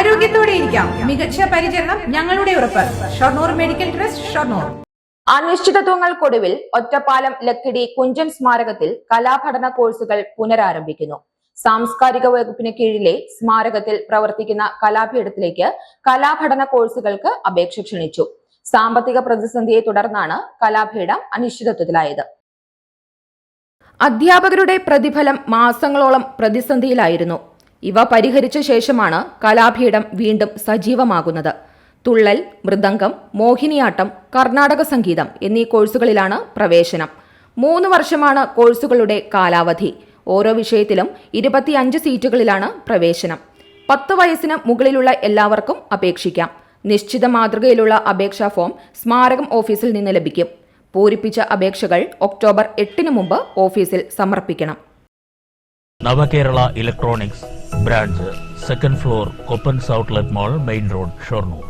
ആരോഗ്യത്തോടെ ഇരിക്കാം. മികച്ച പരിചരണം ഞങ്ങളുടെ ഉറപ്പ്. Shoranur medical trust Shoranur. അനിശ്ചിതത്വങ്ങൾക്കൊടുവിൽ Ottapalam Lakkidi Kunchan സ്മാരകത്തിൽ കലാപഠന കോഴ്സുകൾ പുനരാരംഭിക്കുന്നു. സാംസ്കാരിക വകുപ്പിന് കീഴിലെ സ്മാരകത്തിൽ പ്രവർത്തിക്കുന്ന കലാപീഠത്തിലേക്ക് കലാപഠന കോഴ്സുകൾക്ക് അപേക്ഷ ക്ഷണിച്ചു. സാമ്പത്തിക പ്രതിസന്ധിയെ തുടർന്നാണ് കലാപീഠം അനിശ്ചിതത്വത്തിലായത്. അധ്യാപകരുടെ പ്രതിഫലം മാസങ്ങളോളം പ്രതിസന്ധിയിലായിരുന്നു. ഇവ പരിഹരിച്ച ശേഷമാണ് കലാപീഠം വീണ്ടും സജീവമാകുന്നത്. തുള്ളൽ മൃദംഗം മോഹിനിയാട്ടം കർണാടക സംഗീതം എന്നീ കോഴ്സുകളിലാണ് പ്രവേശനം. മൂന്ന് വർഷമാണ് കോഴ്സുകളുടെ കാലാവധി. ഓരോ വിഷയത്തിലും ഇരുപത്തിയഞ്ച് സീറ്റുകളിലാണ് പ്രവേശനം. പത്ത് വയസ്സിന് മുകളിലുള്ള എല്ലാവർക്കും അപേക്ഷിക്കാം. നിശ്ചിത മാതൃകയിലുള്ള അപേക്ഷാ ഫോം സ്മാരകം ഓഫീസിൽ നിന്ന് ലഭിക്കും. പൂരിപ്പിച്ച അപേക്ഷകൾ ഒക്ടോബർ എട്ടിന് മുമ്പ് ഓഫീസിൽ സമർപ്പിക്കണം. Navakerala electronics branch second floor Koppans outlet mall main road Shoranur.